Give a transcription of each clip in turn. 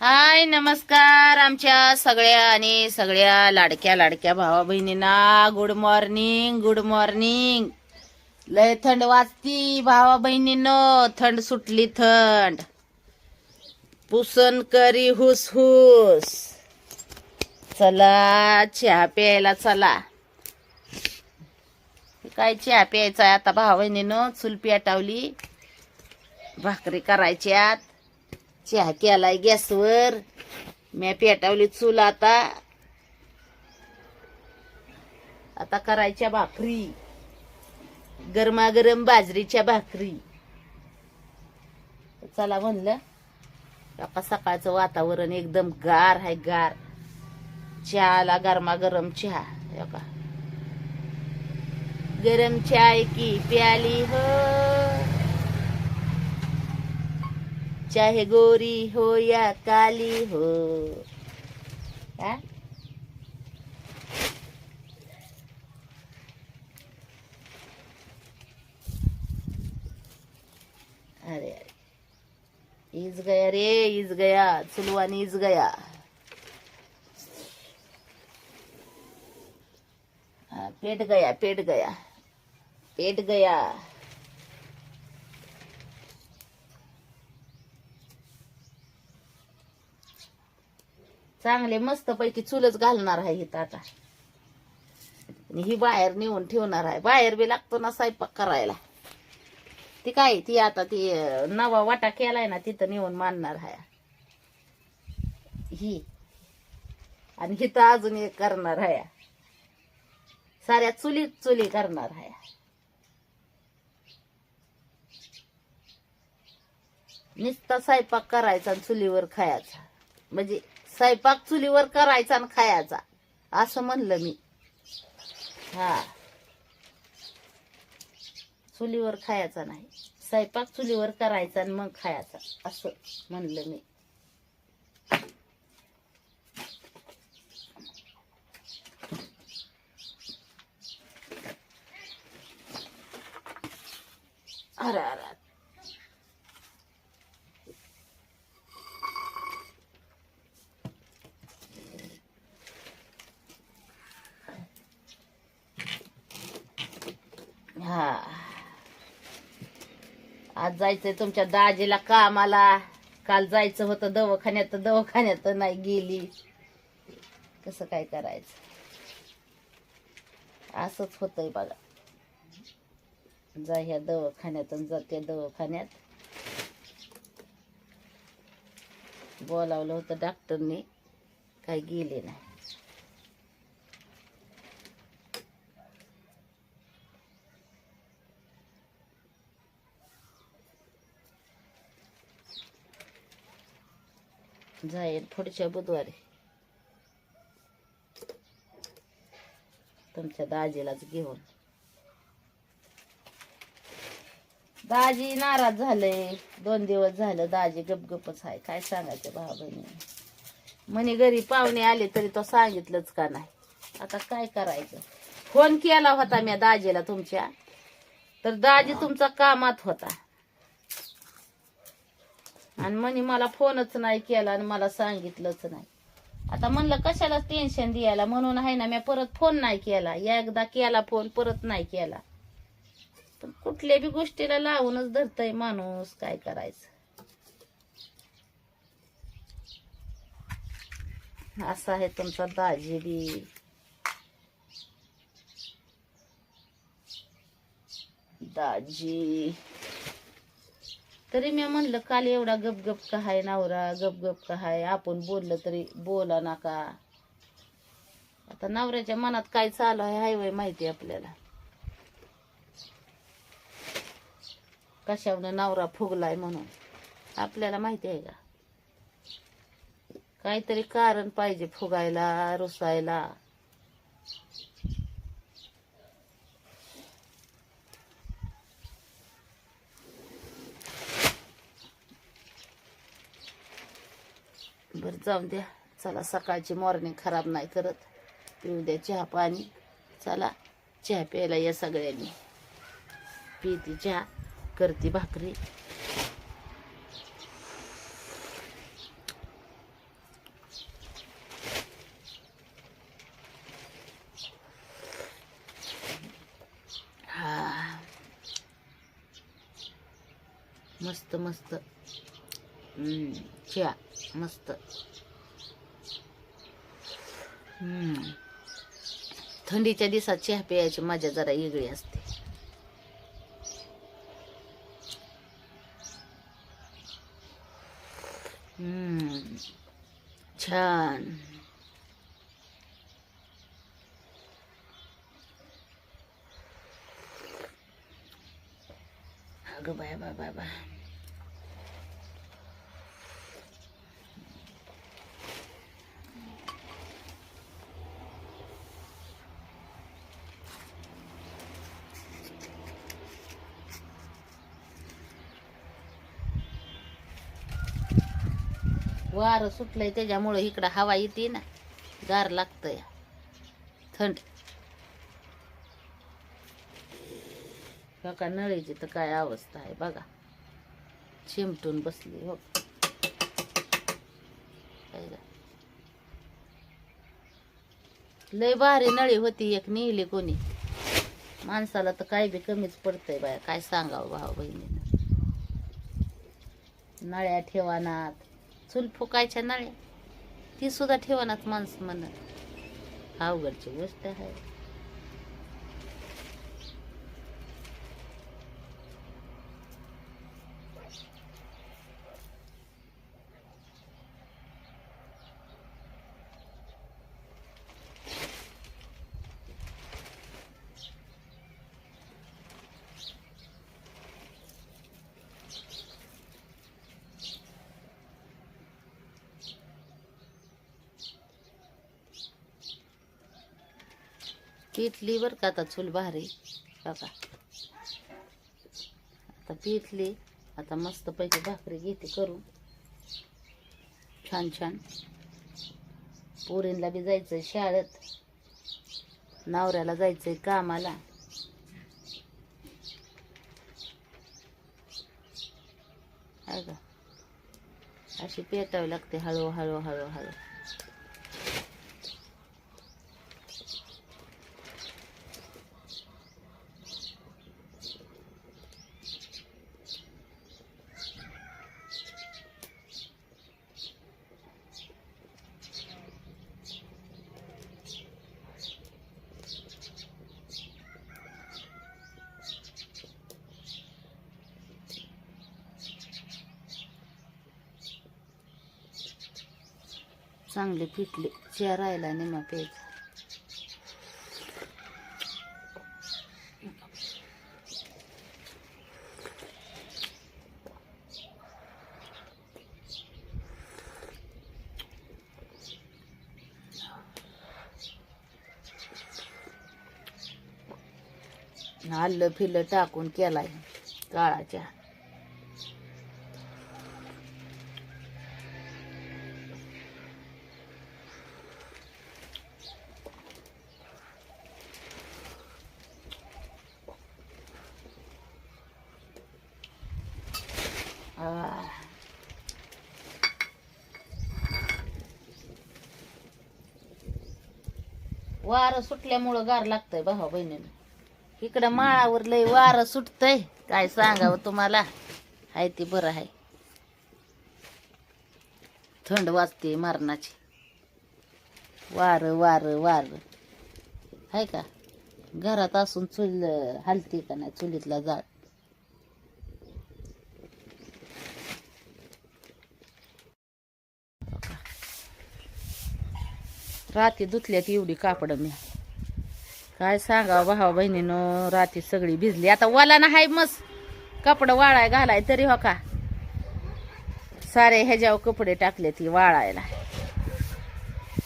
हाय नमस्कार आमच्या सगळ्या आणि सगळ्या लाडक्या लाडक्या भावा बहिणींना. गुड मॉर्निंग गुड मॉर्निंग लय थंड वाजती भावा बहिणींनो. थंड सुटली थंड. पुसन करी हुस हुस. चला चहा प्यायला चला. काय चहा प्यायचा आहे आता भावा बहिणीनं? चुल पेटावली भाकरी करायच्यात. चहा केलाय गॅसवर. मी पेटावली चूल आता. आता करायच्या भाकरी. गरमागरम बाजरीच्या भाकरी. चला म्हणलं आता सकाळचं वातावरण एकदम गार आहे गार. चहाला गरमागरम चहा. हे का गरम चाय की प्याली हो. चाहे गोरी हो या काली हो। हा? अरे अरे। इज़ गया रे इज़ गया। चुलवान इज़ गया। पेट गया पेट गया। पेट गया। चांगले मस्त पैकी चुलच घालणार आहे इथं आता. आणि ही बाहेर नेऊन ठेवणार आहे. बाहेर बी लागतो ना स्वयंपाक करायला. ती काय ती आता ती नवा वाटा केलाय ना तिथं नेऊन मांडणार आहे. ही. आणि हिथं अजून एक करणार आहे. साऱ्या चुलीत चुली करणार आहे. नुसता स्वयंपाक करायचा आणि चुलीवर खायचा. म्हणजे स्वयंपाक चुलीवर करायचा आणि खायचा. असं म्हणलं मी. हा. चुलीवर खायचा नाही. स्वयंपाक चुलीवर करायचा आणि मग खायचा. असं म्हणलं मी. अरे अरे हा आज जायचंय तुमच्या दाजीला कामाला. काल जायचं होतं दवाखान्यात दवाखान्यात नाही गेली. कसं काय करायचं? असंच होतंय बघा. जा ह्या दवाखान्यात जाते दवाखान्यात. बोलावलं होतं डॉक्टरनी काही गेले नाही. जाईल पुढच्या बुधवारी. तुमच्या दाजीलाच घेऊन. दाजी नाराज झाले दोन दिवस झालं दाजी गपगपच आहे. काय सांगायचं भावा बहिणी? म्हणे घरी पाहुणे आले तरी तो सांगितलंच का नाही? आता काय करायचं? फोन केला होता मी दाजीला तुमच्या. तर दाजी तुमचा कामात होता. आणि म्हणे मला फोनच नाही केला आणि मला सांगितलंच नाही. आता म्हणलं कशाला टेन्शन द्यायला? म्हणून आहे ना मी परत फोन नाही केला. एकदा केला फोन परत नाही केला. पण कुठल्या बी गोष्टीला लावूनच धरतय माणूस काय करायचं. असा आहे तुमचा दाजी बी. दाजी. तरी मी म्हणलं काल एवढा गपगप का हाय नवरा गपगप का हाय? आपण बोललं तरी बोला नका आता नवऱ्याच्या मनात काय चालू आहे हाय वय माहिती आपल्याला. कशावनं नवरा फुगलाय म्हणून? आपल्याला माहिती आहे का? काहीतरी कारण पाहिजे फुगायला रुसायला. बरं जाऊन द्या. चला सकाळची मॉर्निंग खराब नाही करत. पिऊ द्या चहा पाणी. चला चहा प्यायला या सगळ्यांनी. पिती चहा करते भाकरी. हा. मस्त मस्त. चहा. मस्त हम्म. थंडीच्या दिवसात चहा प्यायची मजा जरा वेगळी असते हम्म. छान अगं बाय बाय बाय बाय वारं सुटलंय त्याच्यामुळं इकडं हवा येते ना. गार लागतंय. थंड. बघा नळीची तर काय अवस्था आहे बघा. चिमटून बसली हो लय भारी नळी होती एक नेली कोणी. माणसाला तर काय बी कमीच पडतंय बाया. काय सांगावं भाऊ बहिणीनं. नळ्या ठेवानात. चूल फुकायच्या नळ्या. ती सुद्धा माणसं म्हणत. अवघडची गोष्ट आहे. पिठली बर का आता चूल भारी. बघा. आता पिठली आता मस्त पैकी भाकरी घेते करून. छान छान. पोरींला बी जायचंय शाळेत. नवऱ्याला जायचंय कामाला. आहे अशी पेटावी लागते हळू हळू चांगले पिटले चहा राहिला निमा प्यायचा आलं फिलं टाकून केलाय. काळाच्या वारं सुटल्यामुळं गार लागतंय भावा बहिणीनं इकडं माळावर लय वारं सुटतंय. काय सांगावं तुम्हाला? हाय ती बरं आहे थंड वाजते मरणाची. वार वार वार. आहे का? घरात असून चुल हलते का नाही? चुलीतला जाळ. राती धुतल्यात एवढी कापड मी. काय सांगा भावा बहिणीनं राती सगळी भिजली. आता वाला ना हाय मस्त कपडं वाळाय घालाय तरी हो का? सारे ह्याच्यावर कपडे टाकले ती वाळायला.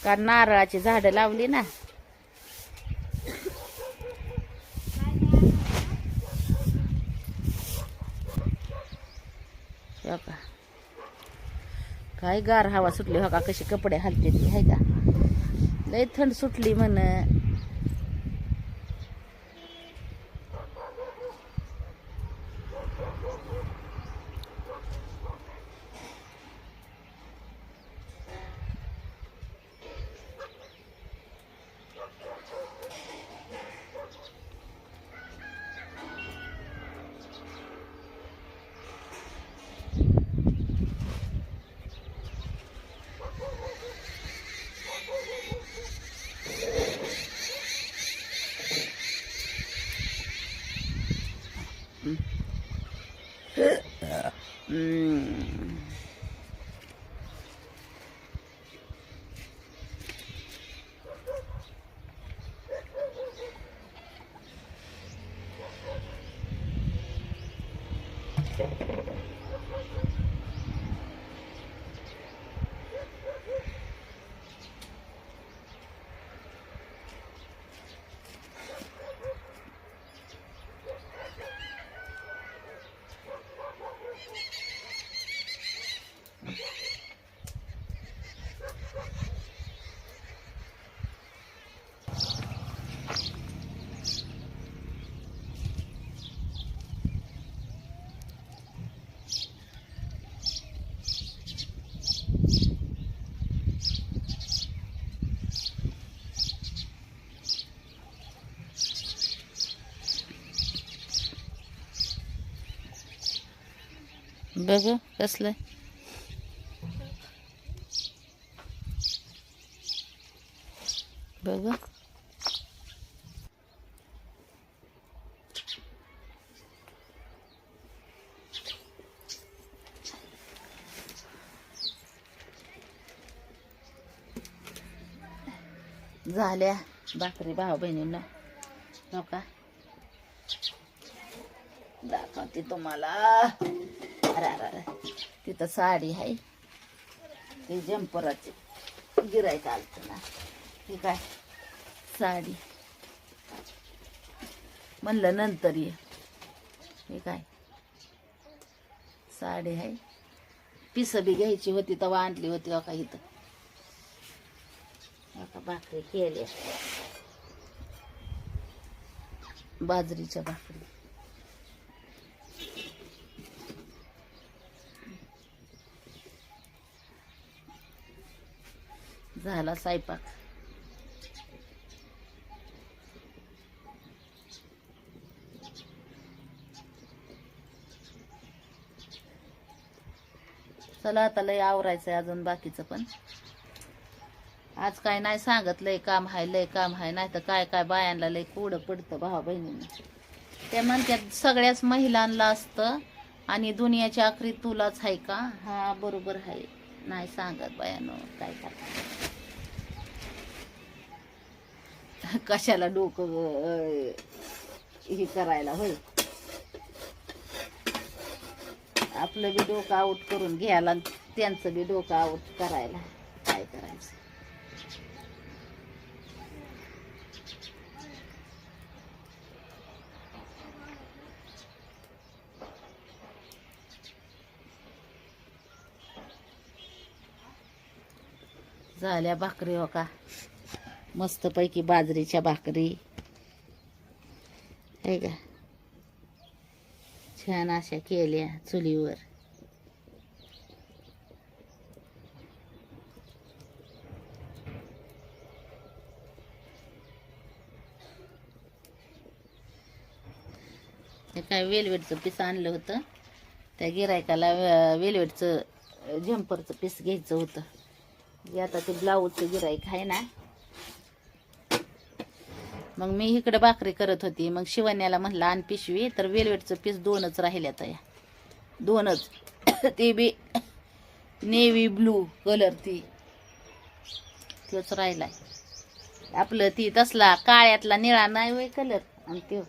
का नारळाची झाडं लावली ना. हो का? काय गार हवा सुटली हो का? कशी कपडे हलते ती हाय का? लय थंड सुटली म्हण. 嗯。बघ कसलं बघ. झाल्या भाकरी भाऊ बहिणींना. हो का? दाखवते तुम्हाला. तिथं साडी आहे. ते जंपराचे. गिरायक आलत ना. ही काय? साडी. म्हणलं नंतर ये. हे काय? साडी आहे. पिस बी घ्यायची होती तेव्हा आणली होती का इथं. आता भाकरी केल्या. बाजरीच्या भाकरी. झाला स्वयंपाक. चला आता लय आवरायचंय अजून बाकीचं पण. आज काय नाही सांगत लय काम हाय लय काम हाय नाही तर काय काय बायांना लय कुडं पडतं भावा बहिणींना. ते म्हणतात सगळ्याच महिलांना असतं आणि दुनियाच्या आखरी तुलाच आहे का? हा बरोबर आहे नाही सांगत बायानो काय करता कशाला डोकं हे करायला होय? आपलं बी डोकं आऊट करून घ्यायला त्यांचं बी डोकं आऊट करायला. काय करायचं? झाल्या भाकरी हो का? मस्तपैकी बाजरीच्या भाकरी. आहे का? छान अशा केल्या चुलीवर. काय वेलवेटचं पीस आणलं होतं. त्या गिरायकाला वेलवेटचं झंपरचं पीस घ्यायचं होतं. जे आता ते ब्लाऊजचं गिरायक आहे ना मग मी इकडे भाकरी करत होती. मग शिवण्याला म्हटलं आण पिशवी. तर वेलवेटचं पीस दोनच राहिल्यात या. दोनच. ते बी नेव्ही ब्लू कलर ती. तोच राहिला आपलं ती तसला काळ्यातला निळा नाही वय कलर. आणि तो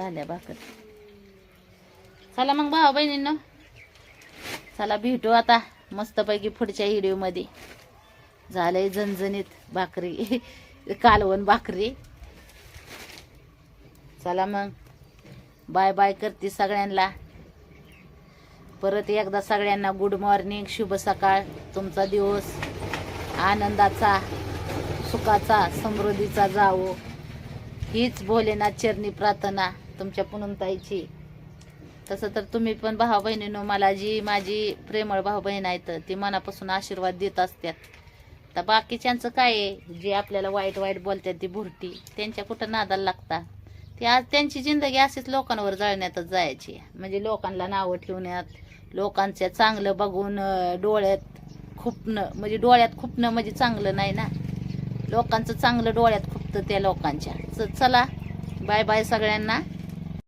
झाल्या भाकर. चला मग भावा बहिणींनो. चला भेटू आता मस्तपैकी पुढच्या व्हिडिओमध्ये झालंय झणझणीत भाकरी. कालवण भाकरी. चला मग. बाय बाय करते सगळ्यांना. परत एकदा सगळ्यांना गुड मॉर्निंग शुभ सकाळ. तुमचा दिवस आनंदाचा सुखाचा समृद्धीचा जावो. हीच भोलेनाथ चरणी प्रार्थना. तुमच्या पुनमताईची. तसं तर तुम्ही पण भाऊ बहिणीनो मला जी माझी प्रेमळ भाऊ बहीण आहेत ती मनापासून आशीर्वाद देत असतात तर बाकीच्यांचं काय आहे? जे आपल्याला वाईट वाईट बोलतात ती भुरटी त्यांच्या कुठं नादाला लागता? ती आज त्यांची जिंदगी अशीच लोकांवर जळण्यातच जायची. म्हणजे लोकांना नावं ठेवण्यात लोकांचं चांगलं बघून डोळ्यात खुपणं म्हणजे डोळ्यात खुपणं म्हणजे चांगलं नाही ना? लोकांचं चांगलं डोळ्यात खुपतं त्या लोकांच्या. चला बाय बाय सगळ्यांना.